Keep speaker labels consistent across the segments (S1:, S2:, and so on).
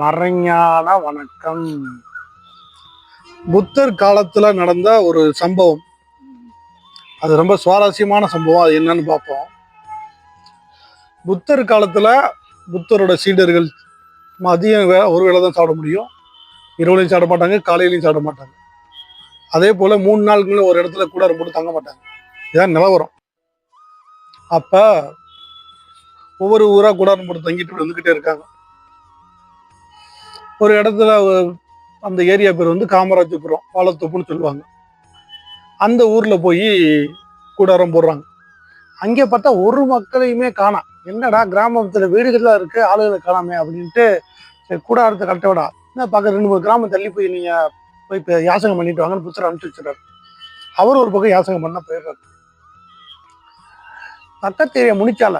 S1: மறைஞான வணக்கம். புத்தர் காலத்துல நடந்த ஒரு சம்பவம். அது ரொம்ப சுவாரஸ்யமான சம்பவம். அது என்னன்னு பார்ப்போம். புத்தர் காலத்துல புத்தரோட சீடர்கள் மதியம் ஒரு வேளை தான் சாப்பிட முடியும். இரவுலையும் சாப்பிட மாட்டாங்க காலையிலையும் சாப்பிட மாட்டாங்க. அதே போல மூணு நாளுக்குள்ள ஒரு இடத்துல கூட போட்டு தங்க மாட்டாங்க. இதான் நிலவரம். அப்ப ஒவ்வொரு ஊரா கூடாரம் போட்டு தங்கிட்டு வந்துகிட்டே இருக்காங்க. ஒரு இடத்துல அந்த ஏரியா பேர் வந்து காமராஜபுரம் பாலத்தோப்புன்னு சொல்லுவாங்க. அந்த ஊரில் போய் கூடாரம் போடுறாங்க. அங்கே பார்த்தா ஒரு மக்களையுமே காணாம் என்னடா கிராமத்தில் வீடுகள்லாம் இருக்கு ஆளுகளை காணாமே அப்படின்ட்டு சரி கூடாரத்தை கட்ட விடா. என்ன பார்க்க ரெண்டு மூணு கிராமம் தள்ளி போய் நீங்கள் போய் இப்போ யாசகம் பண்ணிட்டு வாங்கன்னு புத்தர் அனுப்பிச்சு வச்சுறாரு அவர் ஒரு பக்கம் யாசகம் பண்ண போயிடுறாரு. பக்கத்து ஏரியா முனிச்சால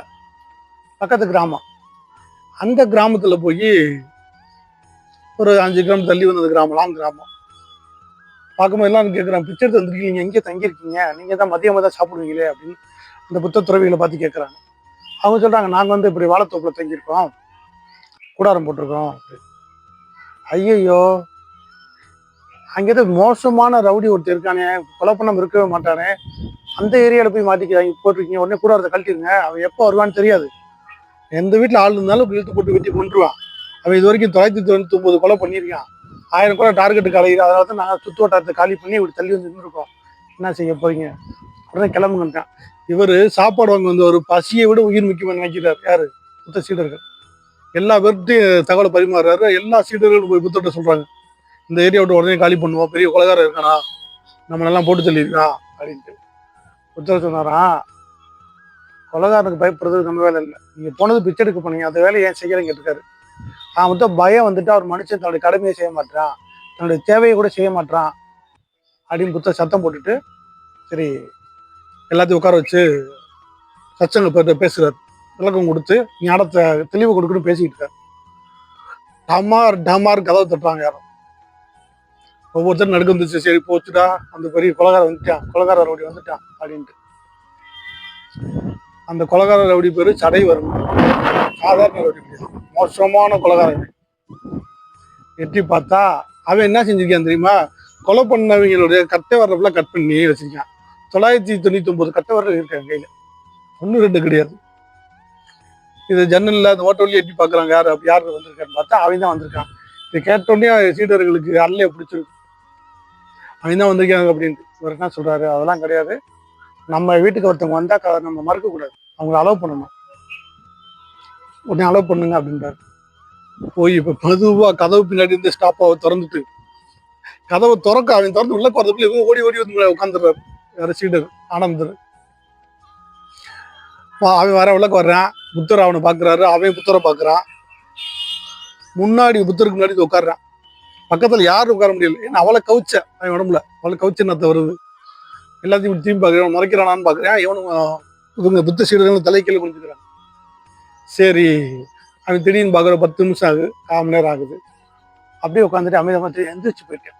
S1: பக்கத்து கிராமம். அந்த கிராமத்தில் போய் ஒரு அஞ்சு கிராம் தள்ளி வந்தது கிராமம் லாங் கிராமம். பார்க்கும்போது எல்லாம் கேட்குறாங்க பிச்சை தந்துருக்கீங்க வந்திருக்கீங்க எங்கே தங்கியிருக்கீங்க நீங்கள் தான் மதியமாக தான் சாப்பிடுவீங்களே? அப்படின்னு இந்த புத்த துறவிகளை பார்த்து கேட்குறாங்க அவங்க சொல்கிறாங்க நாங்கள் வந்து இப்படி வாழைத்தோப்பில் தங்கியிருக்கோம் கூடாரம் போட்டிருக்கோம். ஐயையோ! அங்கே மோசமான ரவுடி ஒருத்தர் இருக்கானே கொலை இருக்கவே மாட்டானே. அந்த ஏரியாவில் போய் மாட்டிக்கிறாங்க போட்டிருக்கீங்க உடனே கூடாரத்தை கழட்டிடுங்க அவன் எப்போ வருவான்னு தெரியாது. எந்த வீட்டில் ஆள் இருந்தாலும் இழுத்து போட்டு வெட்டி கொண்டுருவான் அவன் இது வரைக்கும் தொள்ளாயிரத்தி தொண்ணூத்தி ஒன்பது கொலை பண்ணியிருக்கான். ஆயிரம் கொலை டார்கெட் அலையிற அதனால தான் நாங்கள் சுற்று வட்டாரத்தை காலி பண்ணி இப்படி தள்ளி வந்து இருக்கோம் என்ன செய்ய போறீங்க? உடனே கிளம்புங்கன்ட்டான் இவர் சாப்பாடு வாங்க வந்து ஒரு பசியை விட உயிர் முக்கியமாக நினைக்கிறார். யாரு? புத்த சீடர்கள். எல்லா பேர்த்தையும் தகவலை பரிமாறுறாரு. எல்லா சீடர்களும் போய் புத்தர்கிட்ட சொல்றாங்க. இந்த ஏரியா விட்டு உடனே காலி பண்ணுவோம். பெரிய கொலகாரம் இருக்கானா? நம்மளெல்லாம் போட்டு தள்ளியிருக்கான் அப்படின்ட்டு. புத்தர் சொன்னாராம் கொலகாரனுக்கு பயப்படுறது நம்ம வேலை இல்லை. நீங்கள் போனது பிச்சை எடுக்க போனீங்க. அந்த வேலையை ஏன் செய்யறேன்னு கேட்டிருக்காரு. அவன் மொத்தம் பயம் வந்துட்டு அவர் மனுஷன் தன்னுடைய கடமையை செய்ய மாட்டான் தன்னுடைய தேவையை கூட செய்ய மாட்டான் அப்படின்னு புத்த சத்தம் போட்டுட்டு சரி எல்லாத்தையும் உட்கார வச்சு சச்சங்க பேர்ட்ட விளக்கம் கொடுத்து ஞானத்தை தெளிவு கொடுக்கணும் பேசிக்கிட்டு இருக்காரு டமார் டமார் கதவை தட்டுறாங்க யாரும் ஒவ்வொருத்தரும் நடுக்க வந்துச்சு. சரி போச்சுடா. அந்த பெரிய கொலகாரம் வந்துட்டான். கொலகாரர் ரவுடி வந்துட்டான் அப்படின்ட்டு. அந்த கொலகார ரவுடி பேரு சடை வரும் சாதாரண மோசமான கொலகாரன் எட்டி பார்த்தா அவன் என்ன செஞ்சிருக்கான் தெரியுமா? கொலை பண்ணவங்களுடைய கட்டை வரப்பெல்லாம் கட் பண்ணி வச்சிருக்கான். தொள்ளாயிரத்தி தொண்ணூத்தி ஒன்பது கட்டை வரல இருக்காங்க கையில. ஒன்று ரெண்டு கிடையாது. இது ஜன்னல்ல அந்த ஓட்ட வழியா எட்டி பார்க்கறாங்க யார் யார் வந்திருக்கான்னு பார்த்தா அவன் தான் வந்திருக்கான். இது கேட்டோடனே சீடர்களுக்கு அல்லே பிடிச்சிருக்கு. அவன் தான் வந்திருக்காங்க அப்படின்ட்டு. இவர் என்ன சொல்றாரு? அதெல்லாம் கிடையாது. நம்ம வீட்டுக்கு ஒருத்தவங்க வந்தா நம்ம மறக்க கூடாது அவங்கள அலோவ் பண்ணணும். உடனே அலோவ் பண்ணுங்க அப்படின்றாரு. போய் இப்போ மெதுவா கதவு பின்னாடி இருந்து ஸ்டாப்பாவை திறந்துட்டு கதவை திறக்க அவன் திறந்து உள்ள போறதுக்குள்ள இவங்க ஓடி ஓடி வந்து உட்காந்துடுறாரு வேற சீடர் ஆனந்தர். அவன் வர உள்ளக்கு வர்றான். புத்தர் அவனை பாக்குறாரு. அவன் புத்தரை பாக்குறான். முன்னாடி புத்தருக்கு முன்னாடி உட்காடுறான் பக்கத்தில் யாரும் உட்கார முடியல. ஏன்னா அவளை கவுச்ச அவன் உடம்புல. அவளை கவுச்ச என்னத்த வருது எல்லாத்தையும் திரும்பி பார்க்குறேன். மறைக்கிறானான்னு பார்க்குறேன். இவனும் இவங்க புத்த சீடர்கள் தலைக்கீழ குடிச்சுக்கிறான் சரி அவன் திடீர்னு பார்க்குற பத்து நிமிஷம் ஆகுது கால் மணி நேரம் ஆகுது. அப்படியே உட்காந்துட்டு அமைதியாக பார்த்து எந்திரிச்சு போயிட்டேன்.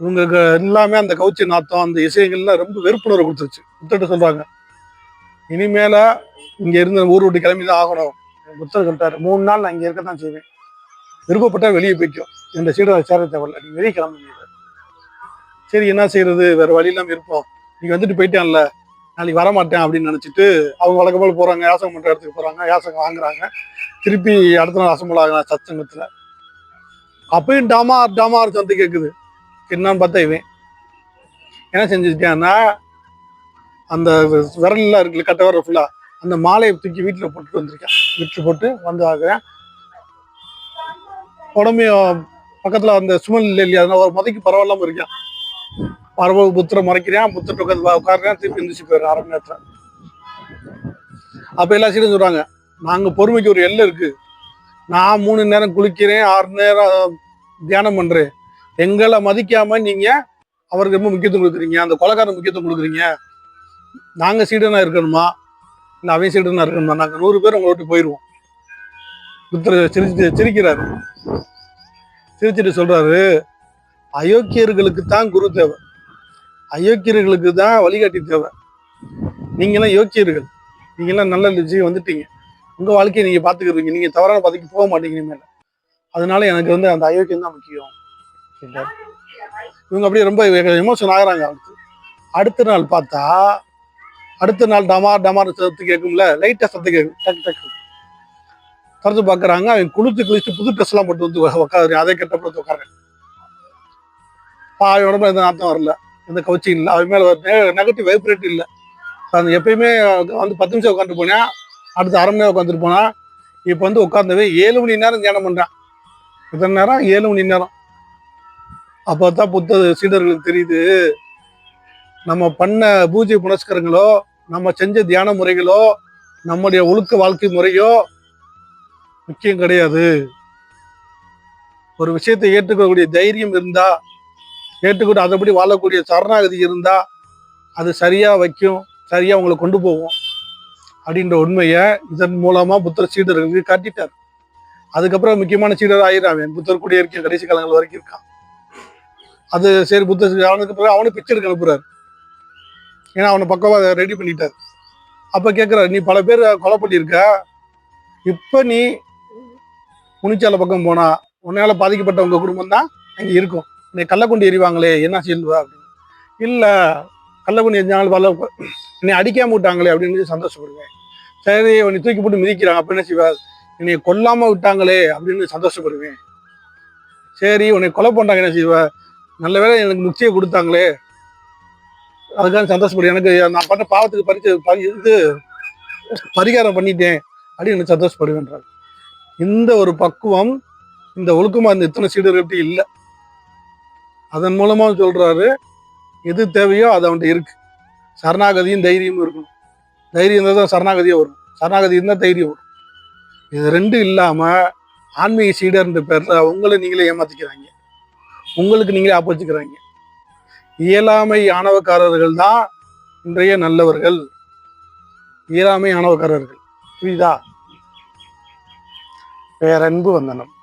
S1: இவங்களுக்கு எல்லாமே அந்த கவுச்சி நாத்தம் அந்த இசைகள்லாம் ரொம்ப வெறுப்புணர்வு கொடுத்துருச்சு. புத்தர்கிட்ட சொல்கிறாங்க இனிமேல இங்கே இருந்து ஊர் விட்டு கிளம்பி தான் ஆகணும். புத்தர் சொல்லிட்டாரு மூணு நாள் நான் இங்கே இருக்க தான் செய்வேன். விருப்பப்பட்டா வெளியே போய்க்கும் இந்த சீடரை சேர தேவையில்ல. நீங்கள் வெளியே கிளம்புங்க சரி என்ன செய்யறது வேற வழி இல்லாமல் இருப்போம். நீங்கள் வந்துட்டு போயிட்டான்ல. நாளைக்கு வர மாட்டேன் அப்படின்னு நினச்சிட்டு அவங்க வழக்கம் போல போகிறாங்க யாசகம் பண்ற இடத்துக்கு போகிறாங்க யாசகம் வாங்குறாங்க. திருப்பி அடுத்த நாள் அசம்பல் ஆகுறாங்க சச்சங்கத்துல. அப்பயும் டமார் டமார் சந்து கேட்குது என்னன்னு பார்த்தா இவன் என்ன செஞ்சுட்டான்னா அந்த விரல்லாம் இருக்குல்ல கட்ட விரல் ஃபுல்லாக அந்த மாலையை தூக்கி வீட்டில் போட்டுட்டு வந்திருக்கேன். வீட்டுல போட்டு வந்து ஆகிறேன் உடம்பையும் பக்கத்தில் அந்த சுமல் இல்லை இல்லையா அதனால ஒரு மதைக்கு பரவாயில்லாமல் இருக்கேன். பரவ புத்தரை மறைக்கிறேன் புத்தர் உட்காந்து உட்காருறேன் திருப்பி எந்திரிச்சு போயிடுறேன் அரை மணி நேரத்தில். அப்போ எல்லா சீடும் சொல்கிறாங்க நாங்கள் பொறுமைக்கு ஒரு எல்லை இருக்கு. நான் மூணு நேரம் குளிக்கிறேன் ஆறு நேரம் தியானம் பண்ணுறேன் எங்களை மதிக்காம நீங்கள் அவருக்கு ரொம்ப முக்கியத்துவம் கொடுக்குறீங்க அந்த கொலைக்காரன் முக்கியத்துவம் கொடுக்குறீங்க. நாங்கள் சீடனாக இருக்கணுமா? இல்லை அவன் சீடனாக இருக்கணுமா? நாங்கள் நூறு பேர் உங்களை விட்டு போயிடுவோம் புத்தர் சிரிச்சு சிரிக்கிறாரு. சிரிச்சிட்டு சொல்றாரு அயோக்கியர்களுக்கு தான் குரு தேவை. அயோக்கியர்களுக்கு தான் வழிகாட்டி தேவை. நீங்களாம் யோக்கியர்கள். நீங்களாம் நல்ல விஷயம் வந்துட்டீங்க. உங்க வாழ்க்கையை நீங்க பார்த்துக்கிறீங்க. நீங்க தவறான பதவிக்கு போக மாட்டீங்க மேலே அதனால எனக்கு வந்து அந்த அயோக்கியம் தான் முக்கியம். இவங்க அப்படியே ரொம்ப எமோஷன் ஆகிறாங்க அடுத்து அடுத்த நாள் பார்த்தா அடுத்த நாள் டமார் டமார் சத்து கேட்கும்ல. லைட்டா சத்து கேட்கும். டக்கு டக்கு. திறந்து பார்க்கறாங்க. அவன் குளித்து குளிச்சு புது ட்ரெஸ் எல்லாம் போட்டு வந்து உட்காரு அதை கெட்டப்பட்டு உட்காரு அவன் உடம்புல எந்த நாத்தம் வரல. எந்த கவுச்சிங் இல்லை. அவன் மேலே நெகட்டிவ் வைப்ரேட் இல்லை. அந்த எப்பயுமே வந்து பத்து நிமிஷம் உட்காந்து போனேன் அடுத்து அரை மணி நேரம் உட்காந்துட்டு போனேன் இப்போ வந்து உட்காந்தவே ஏழு மணி நேரம் தியானம் பண்றான். எத்தனை நேரம் ஏழு மணி நேரம். அப்போ தான் புத்த சீடர்களுக்கு தெரியுது நம்ம பண்ண பூஜை புனஸ்காரங்களோ நம்ம செஞ்ச தியான முறைகளோ நம்முடைய ஒழுக்க வாழ்க்கை முறையோ முக்கியம் கிடையாது. ஒரு விஷயத்தை ஏற்றுக்கக்கூடிய தைரியம் இருந்தால் ஏற்றுக்கிட்டு அதைப்படி வாழக்கூடிய சரணாகதி இருந்தால் அது சரியாக வைக்கும் சரியாக உங்களை கொண்டு போகும் அப்படின்ற உண்மையை இதன் மூலமாக புத்தர் சீடர்களுக்கு காட்டிட்டார். அதுக்கப்புறம் முக்கியமான சீடர் ஆயிரான் புத்தர் கூட இருக்க கடைசி காலங்கள் வரைக்கும் இருக்கான். அது சரி புத்தர் அவனுக்கு பிறகு அவனுக்கு பிக்சர் எடுக்க அனுப்புறாரு. ஏன்னா அவனை பக்கமாக ரெடி பண்ணிட்டார். அப்போ கேட்குறாரு நீ பல பேர் கொலை பண்ணியிருக்க. இப்போ நீ முனிச்சால பக்கம் போனா உன்னால் பாதிக்கப்பட்ட உங்கள் குடும்பம் தான் இங்கே இருக்கும். இன்னைக்கு கள்ளக்குண்டி எறிவாங்களே என்ன செய்வா அப்படின்னு. இல்லை கள்ளக்குண்டி எரிஞ்சாங்க பல என்னை அடிக்காம விட்டாங்களே அப்படின்னு சொல்லி சந்தோஷப்படுவேன். சரி உன்னை தூக்கி போட்டு மிதிக்கிறாங்க அப்போ என்ன செய்வா? என்னை கொல்லாம விட்டாங்களே அப்படின்னு சந்தோஷப்படுவேன். சரி உன்னை கொலை பண்ணாங்க என்ன செய்வ? நல்ல வேளை எனக்கு நிச்சயம் கொடுத்தாங்களே. அதுக்காக சந்தோஷப்படுவேன். எனக்கு நான் பண்ண பாவத்துக்கு பறிச்சு இது பரிகாரம் பண்ணிட்டேன் அப்படின்னு எனக்கு சந்தோஷப்படுவேன்றார். இந்த ஒரு பக்குவம் இந்த ஒழுக்கமாக இந்த இத்தனை சீடர்கள்ட்ட இல்லை. அதன் மூலமாக சொல்கிறாரு எது தேவையோ அது அவன்கிட்ட இருக்கு. சரணாகதியும் தைரியமும் இருக்கணும். தைரியம் இருந்தால் தான் சரணாகதியாக வரும். சரணாகதி இருந்தால் தைரியம் வரும். இது ரெண்டும் இல்லாமல் ஆன்மீக சீடர்ன்ற பேரில் உங்களை நீங்களே ஏமாற்றிக்கிறாங்க உங்களுக்கு நீங்களே ஆப்போச்சிக்கிறாங்க இயலாமை ஆணவக்காரர்கள் தான் இன்றைய நல்லவர்கள். இயலாமை ஆணவக்காரர்கள். புரியுதா? பேரன்பு வந்தனம்.